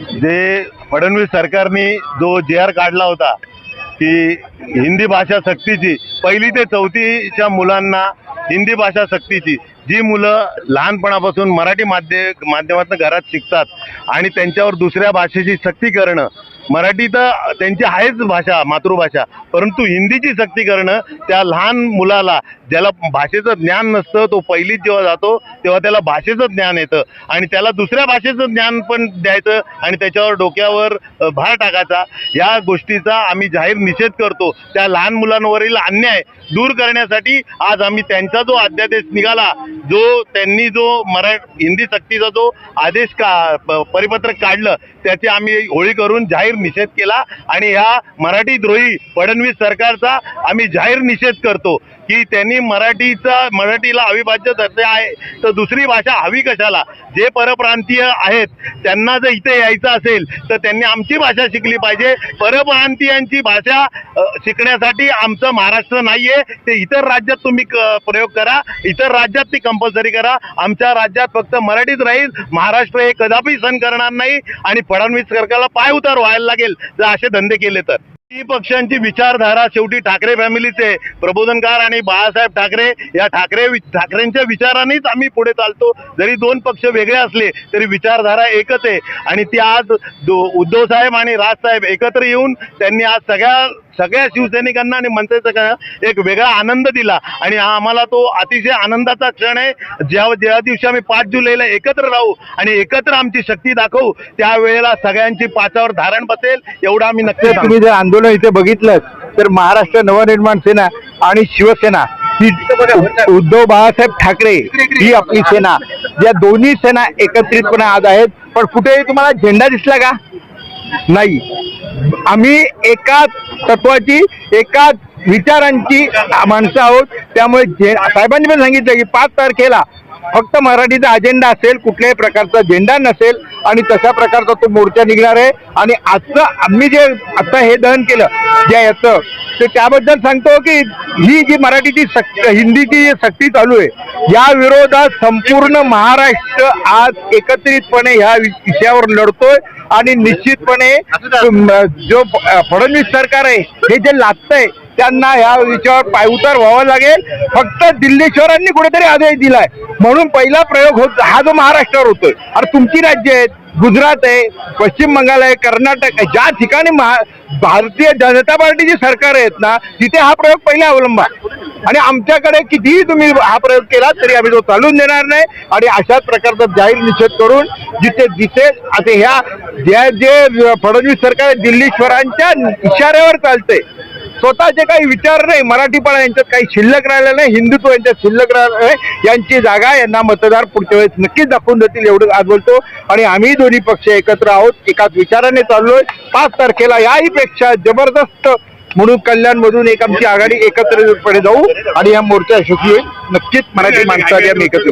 जे फडणवीस सरकारने जो जे आर काढला होता की हिंदी भाषा सक्तीची पहिली ते चौथीच्या मुलांना हिंदी भाषा सक्तीची जी मुलं लहानपणापासून मराठी माध्य माध्यमातून घरात शिकतात आणि त्यांच्यावर दुसऱ्या भाषेची सक्ती करणं मराठी तर त्यांची आहेच भाषा मातृभाषा. परंतु हिंदीची सक्ती करणं त्या लहान मुलाला ज्याला भाषेचं ज्ञान नसतं तो पहिलीत जेव्हा जातो तेव्हा त्याला भाषेचं ज्ञान येतं. आणि त्याला दुसऱ्या भाषेचं ज्ञान पण द्यायचं आणि त्याच्यावर डोक्यावर भार टाकायचा. या गोष्टीचा आम्ही जाहीर निषेध करतो. त्या लहान मुलांवरील अन्याय दूर करण्यासाठी आज आम्ही त्यांचा जो अध्यादेश निघाला जो त्यांनी जो मरा हिंदी सक्तीचा जो आदेश का परिपत्रक काढलं त्याची आम्ही होळी करून जाहीर निषेध केला आणि ह्या मराठी द्रोही फडणवीस सरकारचा आम्ही जाहीर निषेध करतो. की त्यांनी मराठीचा मराठीला अविभाज्य दर्जा आहे. तर दुसरी भाषा हवी कशाला? जे परप्रांतीय आहेत त्यांना जर इथे यायचं असेल तर त्यांनी आमची भाषा शिकली पाहिजे. परप्रांतीयांची भाषा शिकण्यासाठी आमचं महाराष्ट्र नाहीये. ते इतर राज्यात तुम्ही प्रयोग करा. इतर राज्यात ती कंपल्सरी करा. आमच्या राज्यात फक्त मराठीच राहील. महाराष्ट्र हे कदापि सण करणार नाही. आणि फडणवीस सरकारला पाय उतार व्हायला लागेल. जर असे धंदे केले तर. तिन्ही पक्षांची विचारधारा शेवटी ठाकरे फॅमिलीचे प्रबोधनकार आणि बाळासाहेब ठाकरे या ठाकरे ठाकरेंच्या विचारानेच आम्ही पुढे चालतो. जरी दोन पक्ष वेगळे असले तरी विचारधारा एकच आहे. आणि ती आज उद्धव साहेब आणि राजसाहेब एकत्र येऊन त्यांनी आज सगळ्या सगळ्या शिवसैनिकांना आणि मनसेचा एक वेगळा आनंद दिला. आणि हा आम्हाला तो अतिशय आनंदाचा क्षण आहे. ज्या ज्या दिवशी आम्ही पाच जुलैला एकत्र राहू आणि एकत्र आमची शक्ती दाखवू त्यावेळेला सगळ्यांची पाचावर धारण बसेल एवढं आम्ही नक्की तुम्ही जर आंदोलन इथे बघितलं तर महाराष्ट्र नवनिर्माण सेना आणि शिवसेना ही उद्धव बाळासाहेब ठाकरे ही आपली सेना. या दोन्ही सेना एकत्रितपणे आज आहेत. पण कुठेही तुम्हाला झेंडा दिसला का? नाही. आम्ही एकाच तत्वाची एकाच विचारांची माणसं आहोत. त्यामुळे जे साहेबांनी पण सांगितलं की पाच तारखेला फक्त मराठीचा अजेंडा असेल कुठल्याही प्रकारचा झेंडा नसेल आणि तशा प्रकारचा तो मोर्चा निघणार आहे. आणि आजचं आम्ही जे आता हे दहन केलं ज्या याचं तर त्याबद्दल सांगतो की ही जी मराठीची सक्त हिंदीची जी सक्ती चालू आहे या विरोधात संपूर्ण महाराष्ट्र आज एकत्रितपणे ह्या विषयावर लढतोय. आणि निश्चितपणे जो फडणवीस सरकार आहे हे जे लादतंय त्यांना ह्या विषयावर पायउतार व्हावं लागेल. फक्त दिल्लीश्वरांनी कुठेतरी आदेश दिलाय. म्हणून पहिला प्रयोग होत हा जो महाराष्ट्रावर होतोय. अरे तुमची राज्य आहेत गुजरात आहे पश्चिम बंगाल आहे कर्नाटक आहे ज्या ठिकाणी महा भारतीय जनता पार्टीची सरकार आहेत ना तिथे हा प्रयोग पहिला अवलंबा आणि आमच्याकडे कितीही तुम्ही हा प्रयोग केला तरी आम्ही तो चालून देणार नाही. आणि अशाच प्रकारचा जाहीर निषेध करून जिथे दिसेल आता ह्या ज्या जे फडणवीस सरकार आहे, दिल्लीश्वरांच्या इशाऱ्यावर चालतंय. स्वतःचे काही विचार नाही मराठीपणा यांच्यात काही शिल्लक राहिलं नाही हिंदुत्व यांच्यात शिल्लक राहिलं नाही यांची जागा यांना मतदार पुढच्या वेळेस नक्कीच दाखवून देतील एवढं आज बोलतो. आणि आम्ही दोन्ही पक्ष एकत्र आहोत एकाच विचाराने चाललोय. पाच तारखेला याही पेक्षा जबरदस्त म्हणून कल्याणमधून एक आमची आघाडी एकत्रितपणे जाऊ आणि या मोर्चा यशस्वी होईल नक्कीच मराठी माणसाने आम्ही एकत्र